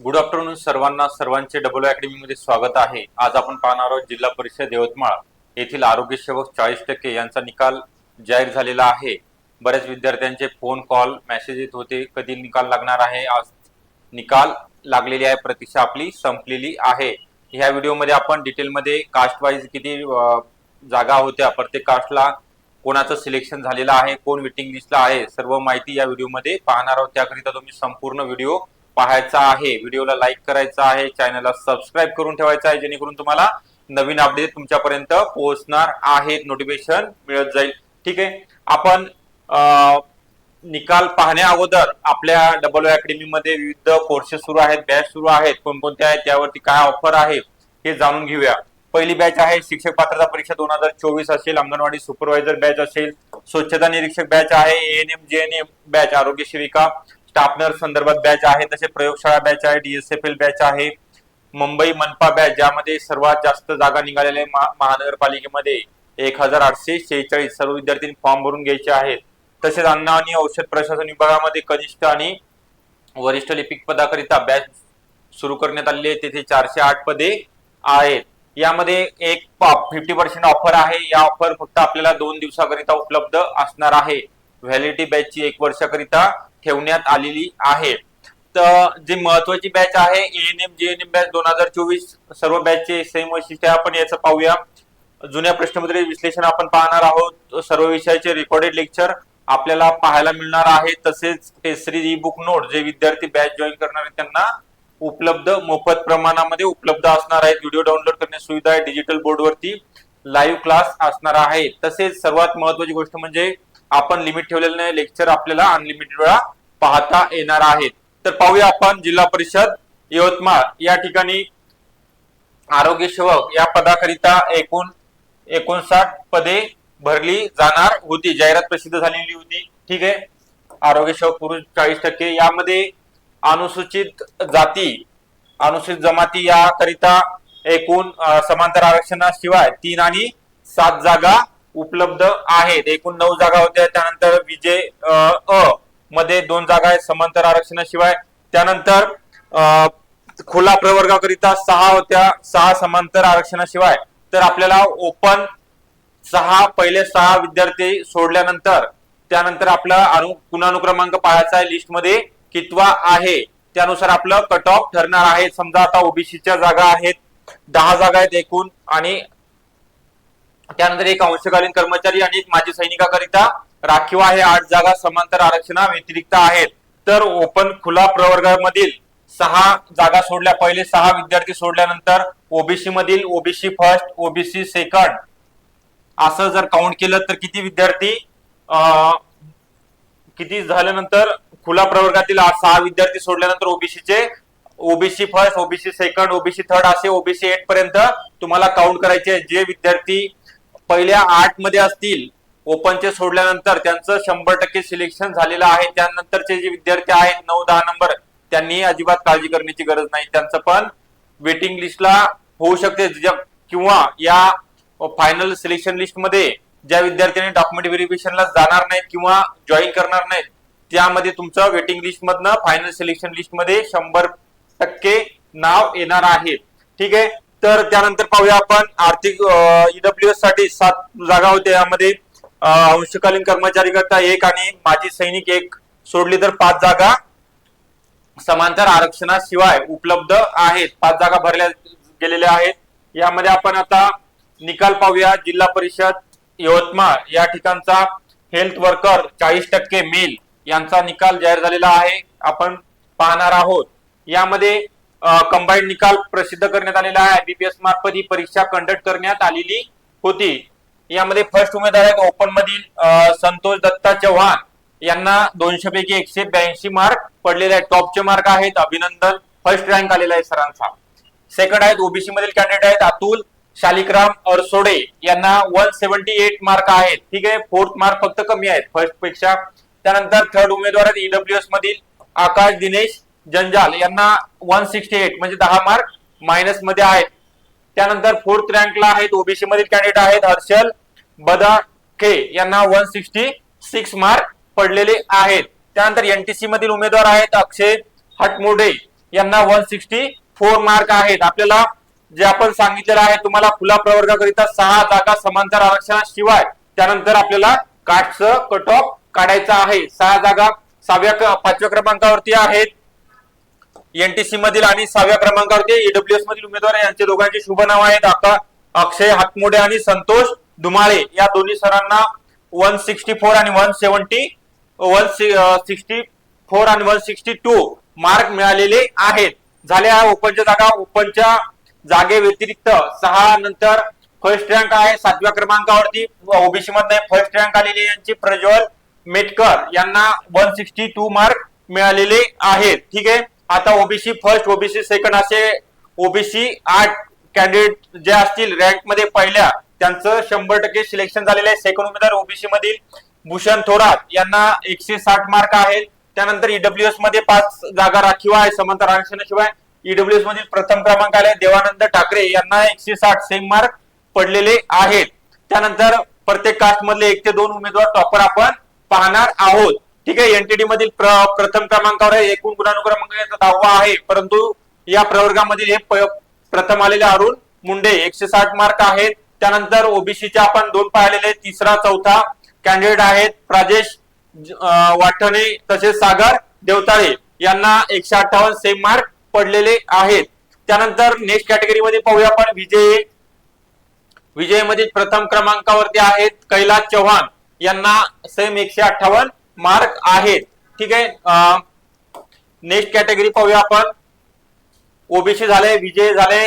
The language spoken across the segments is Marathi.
गुड आफ्टरनून सर्वांना. सर्वांचे डबल अकॅडमीमध्ये स्वागत आहे. आज आपण पाहणार आहोत जिल्हा परिषद यवतमाळ येथील आरोग्य सेवक चाळीस टक्के यांचा निकाल जाहीर झालेला आहे. बऱ्याच विद्यार्थ्यांचे फोन कॉल मेसेज येत होते. कधी निकाल लागणार आहे? आज निकाल लागलेली आहे. प्रतीक्षा आपली संपलेली आहे. ह्या व्हिडिओमध्ये आपण डिटेलमध्ये कास्ट वाईज किती जागा होत्या प्रत्येक कास्टला कोणाचं सिलेक्शन झालेलं आहे कोण वेटिंग लिस्टला आहे सर्व माहिती या व्हिडिओमध्ये पाहणार आहोत. त्याकरिता तुम्ही संपूर्ण व्हिडिओ पाहायचा आहे व्हिडिओला लाईक करायचा आहे चॅनलला सबस्क्राईब करून ठेवायचा आहे जेणेकरून तुम्हाला नवीन अपडेट तुमच्यापर्यंत पोहोचणार आहेत नोटिफिकेशन मिळत जाईल. ठीक आहे? आपण निकाल पाहण्या अगोदर आपल्या डबल अकॅडमी मध्ये विविध कोर्सेस सुरू आहेत बॅच सुरू आहेत कोणकोणत्या आहेत त्यावरती काय ऑफर आहे हे जाणून घेऊया. पहिली बॅच आहे शिक्षक पात्रता परीक्षा दोन हजार चोवीस असेल अंगणवाडी सुपरवायझर बॅच असेल स्वच्छता निरीक्षक बॅच आहे एएनएम जेएनएम बॅच आरोग्य सेविका स्टाफ संदर्भात बॅच आहे तसे प्रयोगशाळा बॅच आहे डीएसएफएल बॅच आहे मुंबई मनपा बॅच ज्यामध्ये सर्वात जास्त जागा निघालेल्या महानगरपालिकेमध्ये एक हजार आठशे शेहेचाळीस सर्व विद्यार्थ्यांनी फॉर्म भरून घ्यायचे आहेत. तसेच अन्न आणि औषध प्रशासन विभागामध्ये कनिष्ठ आणि वरिष्ठ लिपिक पदाकरिता बॅच सुरू करण्यात आलेली आहे. तेथे चारशे आठ पदे आहेत. यामध्ये एक फिफ्टी पर्सेंट ऑफर आहे. या ऑफर फक्त आपल्याला दोन दिवसाकरिता उपलब्ध असणार आहे. व्हॅलिडिटी बॅचची एक वर्षाकरिता ठेवण्यात आलेली आहे. तर जी महत्वाची बॅच आहे एएनएम जेएनएम बॅच दोन हजार चोवीस सर्व बॅचचे सेम वैशिष्ट्य आपण याचं पाहूया. जुन्या प्रश्नपत्रे विश्लेषण आपण पाहणार आहोत. सर्व विषयाचे रेकॉर्डेड लेक्चर आपल्याला पाहायला मिळणार आहे. तसेच केसरी ई बुक नोट जे विद्यार्थी बॅच जॉईन करणार आहेत त्यांना उपलब्ध मोफत प्रमाणामध्ये उपलब्ध असणार आहेत. व्हिडिओ डाउनलोड करण्याची सुविधा आहे. डिजिटल बोर्डवरती लाईव्ह क्लास असणार आहे. तसेच सर्वात महत्वाची गोष्ट म्हणजे आपण लिमिट ठेवलेलं नाही. लेक्चर आपल्याला अनलिमिटेड वेळा पाहता येणार आहेत. तर पाहूया आपण जिल्हा परिषद यवतमाळ. या ठिकाणी आरोग्य सेवक या पदाकरिता एकूण एकोणसाठ पदे भरली जाणार होती. जाहिरात प्रसिद्ध झालेली होती. ठीक आहे? आरोग्य सेवक पुरुष चाळीस टक्के. यामध्ये अनुसूचित जाती अनुसूचित जमाती याकरिता एकूण समांतर आरक्षणाशिवाय तीन आणि सात जागा उपलब्ध आहेत. एकूण नऊ जागा होत्या. त्यानंतर विजय अ मध्ये दोन जागा आहेत. समांतर आरक्षणाशिवाय. त्यानंतर खुला प्रवर्गाकरिता सहा होत्या. सहा समांतर आरक्षणाशिवाय. तर आपल्याला ओपन सहा पहिले सहा विद्यार्थी सोडल्यानंतर त्यानंतर आपला अनु गुणानुक्रमांक पाहायचा आहे लिस्टमध्ये. कितवा आहे? त्यानुसार आपलं कट ऑफ ठरणार आहे. समजा आता ओबीसीच्या जागा आहेत. दहा जागा आहेत एकूण आणि त्यानंतर एक अंशकालीन कर्मचारी आणि एक माजी सैनिकाकरिता राखीव आहे. आठ जागा समांतर आरक्षणा व्यतिरिक्त आहेत. तर ओपन खुला प्रवर्गामधील सहा जागा सोडल्या. पहिले सहा विद्यार्थी सोडल्यानंतर ओबीसी मधील ओबीसी फर्स्ट ओबीसी सेकंड असं जर काउंट केलं तर किती विद्यार्थी किती झाल्यानंतर खुला प्रवर्गातील सहा विद्यार्थी सोडल्यानंतर ओबीसीचे OBC first OBC second OBC third असे ओबीसी एट पर्यंत तुम्हाला काउंट करायचे जे विद्यार्थी पहिल्या आठमध्ये असतील ओपनचे सोडल्यानंतर त्यांचं शंभर टक्के सिलेक्शन झालेलं आहे. त्यानंतरचे जे विद्यार्थी आहेत नऊ दहा नंबर त्यांनी अजिबात काळजी करण्याची गरज नाही. त्यांचं पण वेटिंग लिस्टला होऊ शकते. किंवा या फायनल सिलेक्शन लिस्टमध्ये ज्या विद्यार्थ्यांनी डॉक्युमेंट व्हेरिफिकेशनला जाणार नाहीत किंवा जॉईन करणार नाहीत त्यामध्ये तुमचं वेटिंग लिस्ट मधनं फायनल सिलेक्शन लिस्टमध्ये शंभर टक्के नाव येणार आहे. ठीक आहे? तर त्यानंतर पाहूया आपण आर्थिक ईडब्ल्यू एससाठी सात जागा होत्या यामध्ये. अंशकालीन कर्मचारी करता एक आणि माजी सैनिक एक. सोडली तर पाच जागा. समांतर आरक्षणाशिवाय उपलब्ध आहेत. पाच जागा भरल्या गेलेल्या आहेत. यामध्ये आपण आता निकाल पाहूया. जिल्हा परिषद यवतमाळ या ठिकाणचा हेल्थ वर्कर चाळीस टक्के मेल यांचा निकाल जाहीर झालेला आहे. आपण पाहणार आहोत. यामध्ये कंबाईंड निकाल प्रसिद्ध करण्यात आलेला आहे. बीपीएस मार्फत ही परीक्षा कंडक्ट करण्यात आलेली होती. यामध्ये फर्स्ट उमेदवार आहेत ओपन मधील संतोष दत्ता चव्हाण. यांना दोनशे पैकी एकशे ब्याऐंशी मार्क पडलेले आहेत. टॉपचे मार्क आहेत अभिनंदन. फर्स्ट रँक आलेला आहे सरांचा. सेकंड आहेत ओबीसी मधील कॅन्डिडेट आहेत अतुल शालिकराम अरसोडे. यांना वन सेव्हन्टी एट मार्क आहेत. ठीक आहे फोर्थ मार्क फक्त कमी आहेत. फर्स्टपेक्षा. त्यानंतर थर्ड उमेदवार आहेत ईडब्ल्यू एस मधील आकाश दिनेश. जंजाल यांना वन सिक्स्टी एट म्हणजे दहा मार्क मायनसमध्ये आहेत. त्यानंतर फोर्थ रँकला आहेत ओबीसी मधील कॅन्डिडेट आहेत हर्षल बदाखे यांना वन सिक्स्टी सिक्स मार्क पडलेले आहेत. त्यानंतर एनटीसी मधील उमेदवार आहेत अक्षय हटमोडे यांना वन सिक्स्टी फोर मार्क आहेत. आपल्याला जे आपण सांगितलेलं आहे तुम्हाला खुला प्रवर्गाकरिता सहा जागा समांतर आरक्षणाशिवाय त्यानंतर आपल्याला काठचं कट ऑफ काढायचं आहे. सहा जागा सहाव्या पाचव्या क्रमांकावरती आहेत. एनटीसी मधील आणि सहाव्या क्रमांकावरती ईडब्ल्यूएस मधील उमेदवार यांचे दोघांचे शुभ नाव आहेत आता अक्षय हातमोडे आणि संतोष धुमाळे या दोन्ही सरांना वन सिक्स्टी फोर आणि one seventy one sixty four आणि वन सिक्स्टी टू मार्क मिळालेले आहेत. झाल्या ओपनच्या जागा ओपनच्या जागे व्यतिरिक्त सहा नंतर फर्स्ट रँक आहे. सातव्या क्रमांकावरती ओबीसी मध्ये फर्स्ट रँक आलेले यांचे प्रज्वल मेटकर. यांना वन सिक्स्टी टू मार्क मिळालेले आहेत. ठीक आहे? आता ओबीसी फर्स्ट ओबीसी सेकंड असे ओबीसी आठ कॅन्डिडेट जे असतील रँकमध्ये पहिल्या त्यांचं शंभर टक्के सिलेक्शन झालेलं आहे. सेकंड उमेदवार ओबीसी मधील भूषण थोरात यांना एकशे साठ मार्क आहेत. त्यानंतर ईडब्ल्यूएसमध्ये पाच जागा राखीव आहे. समांतर आरक्षणाशिवाय ईडब्ल्यूएस मधील प्रथम क्रमांक आले देवानंद ठाकरे यांना एकशे साठ सेम मार्क पडलेले आहेत. त्यानंतर प्रत्येक कास्ट मधले एक ते दोन उमेदवार टॉपर आपण पाहणार आहोत. ठीक आहे एनटीडी मधील प्र- प्रथम क्रमांकावर आहे एकूण गुणानुक्रमांक याचा दहावा आहे. परंतु या प्रवर्गामधील हे प्रथम आलेले अरुण मुंडे एकशे साठ मार्क आहेत. त्यानंतर ओबीसीच्या आपण दोन पाहिलेले तिसरा चौथा कॅन्डिडेट आहेत. प्राजेश वाठणे तसेच सागर देवताळे यांना एकशे अठ्ठावन्न सेम मार्क पडलेले आहेत. त्यानंतर नेक्स्ट कॅटेगरीमध्ये पाहूया आपण. विजय विजयमध्ये प्रथम क्रमांकावरती आहेत. कैलास चव्हाण यांना सेम एकशे अठ्ठावन्न. मार्क आहेत. ठीक आहे? नेक्स्ट कॅटेगरी पाहूया आपण. ओबीसी झाले विजय झाले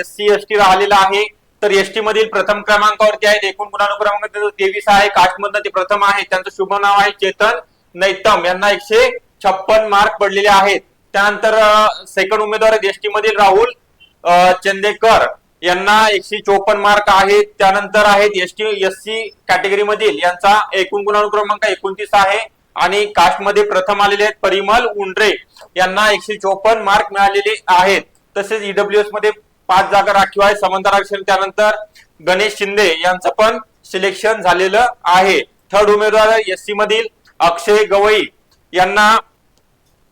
एस सी एस टी राहिलेला आहे. तर एस टी मधील प्रथम क्रमांकावरती आहेत एकूण गुणानुक्रमांक तेवीस आहे. कास्ट मधनं ते प्रथम आहे. त्यांचं शुभ नाव आहे चेतन नैतम. यांना एकशे छप्पन मार्क पडलेले आहेत. त्यानंतर सेकंड उमेदवार आहेत एस टी मधील राहुल चंदेकर. यांना एकशे चोपन्न मार्क आहेत त्यानंतर आहेत S T S C category मधील. यांचा एकूण गुणानुक्रमांक एकोणतीस आहे. आणि कास्टमध्ये प्रथम आलेले आहेत परिमल उंड्रे. यांना एकशे चोपन्न मार्क मिळालेले आहेत. तसेच ईडब्ल्यूएसमध्ये पाच जागा राखीव आहे समांतर आरक्षण त्यानंतर गणेश शिंदे यांचं पण सिलेक्शन झालेलं आहे. थर्ड उमेदवार एस सी मधील अक्षय गवई. यांना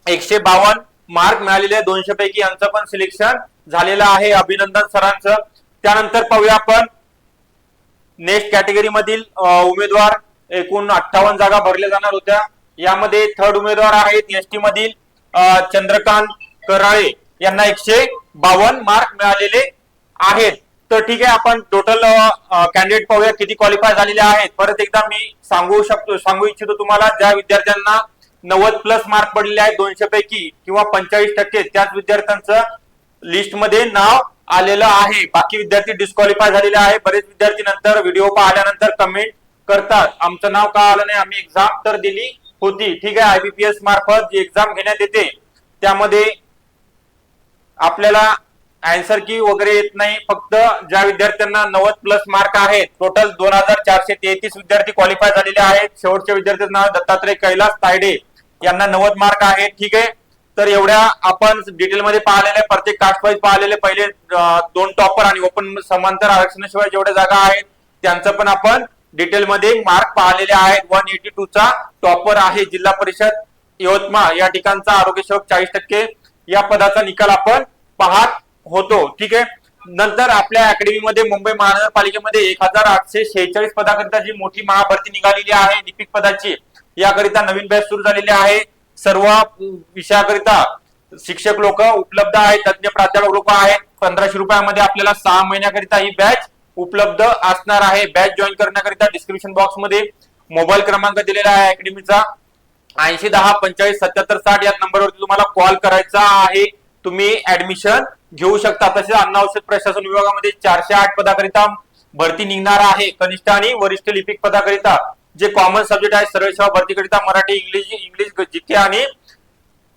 एकशे बावन्न मार्क मिळालेले आहे. दोनशे पैकी यांचं पण सिलेक्शन झालेलं आहे. अभिनंदन सरांचं. त्यानंतर पाहूया आपण. नेक्स्ट कॅटेगरी मधील उमेदवार एकूण अठ्ठावन्न जागा भरल्या जाणार होत्या. यामध्ये थर्ड उमेदवार आहेत एस टी मधील चंद्रकांत कराळे. यांना एकशे बावन्न मार्क मिळालेले आहेत. तर ठीक आहे आपण टोटल कॅन्डिडेट पाहूया किती क्वालिफाय झालेले आहेत. परत एकदा मी सांगू शकतो सांगू इच्छितो तुम्हाला ज्या विद्यार्थ्यांना नव्वद प्लस मार्क पडलेले आहेत दोनशे पैकी किंवा पंचेचाळीस टक्के त्याच विद्यार्थ्यांचं लिस्टमध्ये नाव आलेलं आहे. बाकी विद्यार्थी डिस्क्वालिफाय झालेले आहे. बरेच विद्यार्थी नंतर व्हिडिओ पाहिल्यानंतर कमेंट करतात. आमचं नाव का आलं नाही? आम्ही एक्झाम तर दिली होती. ठीक आहे आयबीपीएस मार्फत जी एक्झाम घेण्यात येते त्यामध्ये आपल्याला अँसर की वगैरे येत नाही. फक्त ज्या विद्यार्थ्यांना नव्वद प्लस मार्क आहेत टोटल दोन हजार चारशे तेहतीस विद्यार्थी क्वालिफाय झालेले आहेत. शेवटच्या विद्यार्थ्यांचं नाव दत्तात्रय कैलास तायडे. यांना नव्वद मार्क आहेत. ठीक आहे. तर एवढ्या आपण डिटेलमध्ये पाहिलेले प्रत्येक कास्ट वाईज पाहिलेले पहिले दोन टॉपर आणि ओपन समांतर आरक्षणाशिवाय जेवढ्या जागा आहेत त्यांचं पण आपण डिटेलमध्ये मार्क पाहिलेले आहेत. वन एटी टू चा टॉपर आहे जिल्हा परिषद यवतमाळ. या ठिकाणचा आरोग्य सेवक चाळीस टक्के. या पदाचा निकाल आपण पाहत होतो. ठीक आहे? नंतर आपल्या अकॅडमीमध्ये मुंबई महानगरपालिकेमध्ये एक हजार आठशे शेहेचाळीस पदाकरिता जी मोठी महाभरती निघालेली आहे लिपिक पदाची याकरिता नवीन बॅच सुरू झालेली आहे. सर्व विषयाकरिता शिक्षक लोक उपलब्ध आहेत तज्ञ प्राध्यापक लोक आहेत. पंधराशे रुपयामध्ये आपल्याला सहा महिन्याकरिता ही बॅच उपलब्ध असणार आहे. बॅच जॉईन करण्याकरिता डिस्क्रिप्शन बॉक्समध्ये मोबाईल क्रमांक दिलेला आहे अकॅडमीचा ऐंशी दहा पंचाळीस सत्याहत्तर साठ या नंबरवरती तुम्हाला कॉल करायचा आहे. तुम्ही ऍडमिशन घेऊ शकता. तसेच अन्न औषध प्रशासन विभागामध्ये चारशे आठ पदाकरिता भरती निघणार आहे. कनिष्ठ आणि वरिष्ठ लिपिक पदाकरिता जे कॉमन सब्जेक्ट आहे सर्व सेवा भरतीकरिता मराठी इंग्लिश इंग्लिश जिके आणि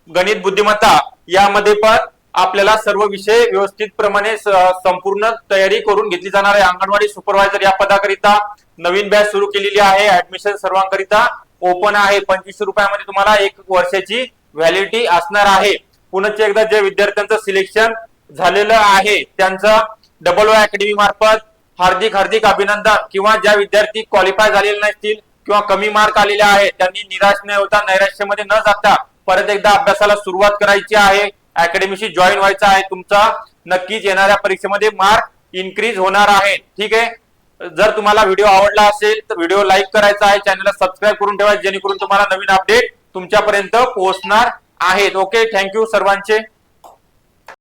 गणित बुद्धिमत्ता यामध्ये पण आपल्याला सर्व विषय व्यवस्थित प्रमाणे संपूर्ण तयारी करून घेतली जाणार आहे. अंगणवाडी सुपरवायझर या पदाकरिता नवीन बॅच सुरू केलेली आहे. ऍडमिशन सर्वांकरिता ओपन आहे. पंचवीसशे रुपयामध्ये तुम्हाला एक वर्षाची व्हॅलिडिटी असणार आहे. पुनश्च एकदा जे विद्यार्थ्यांचं सिलेक्शन झालेलं आहे त्यांचं डबल ओ अकॅडमी मार्फत हार्दिक हार्दिक अभिनंदन. किंवा ज्या विद्यार्थी क्वालिफाय झालेले नसतील किंवा कमी मार्क आलेले आहेत त्यांनी निराश न होता नैराश्यामध्ये न जाता परत एकदा अभ्यासाला सुरुवात करायची आहे. अकॅडमीशी जॉईन व्हायचं आहे. तुमचा नक्कीच येणाऱ्या परीक्षेमध्ये मार्क इन्क्रीज होणार आहे. ठीक आहे? जर तुम्हाला व्हिडिओ आवडला असेल तर व्हिडिओ लाईक करायचा आहे. चॅनलला सबस्क्राईब करून ठेवा. जेणेकरून तुम्हाला नवीन अपडेट तुमच्यापर्यंत पोहोचणार आहेत. ओके थँक्यू सर्वांचे.